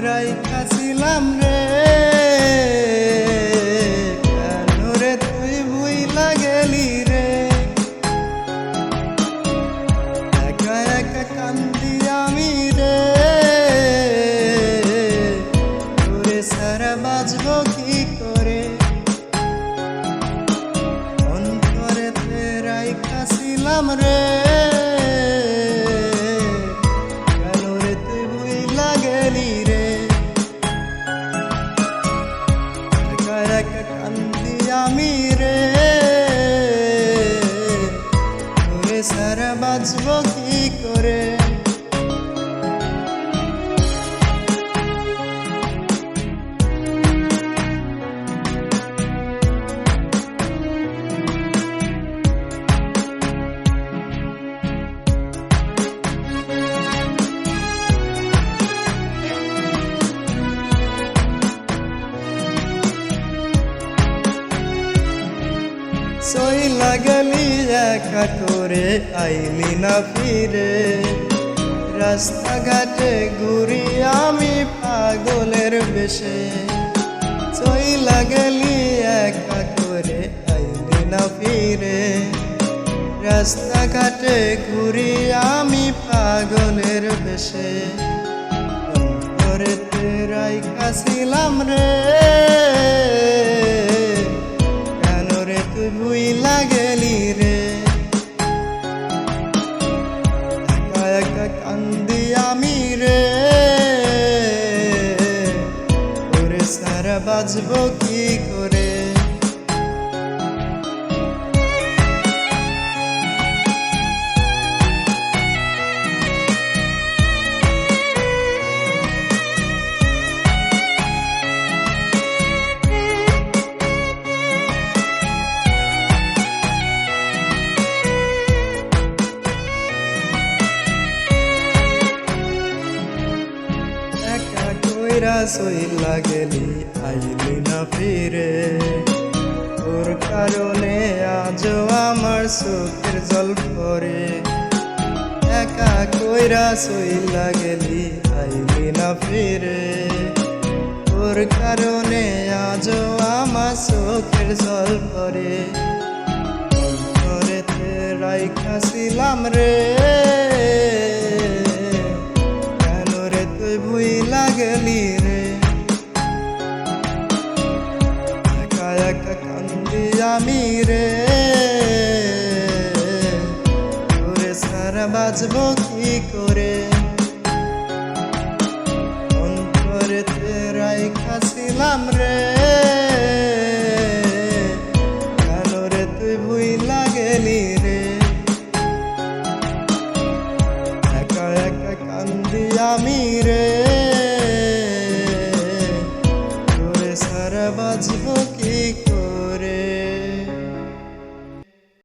রাইখাছিলাম রে। কেন তুই বুই গেলি রে? একা একা কান্দি আমি রে। তোরে সারা বাজবো কি করে? অন্তরে তে রাইখাছিলাম রে। আমি রে। সারা বাঁচব সই লাগালি একা করে, আইলি না ফিরে। রাস্তাঘাটে ঘুরি আমি পাগলের বেশে। সই লাগালি একা করে, আইলি না ফিরে। রাস্তাঘাটে ঘুরি আমি পাগলের বেশে। অন্তরে তেরাই কাছিলাম রে। বাজবো কি কইরা সইলা গেলি আইলি না ফিরে তোর কারণে আজও আমার চোখের জল পরে একা কইরা সইলা গেলি আইলি না ফিরে তোর কারণে আজও আমার চোখের জল পরে রাইখাছিলাম রে আমি রে। তোরে সারা বাজব কি করে? অন্তরে তেরাই খাসিলাম রে। তুই রে। আমি রে। সারা বাজব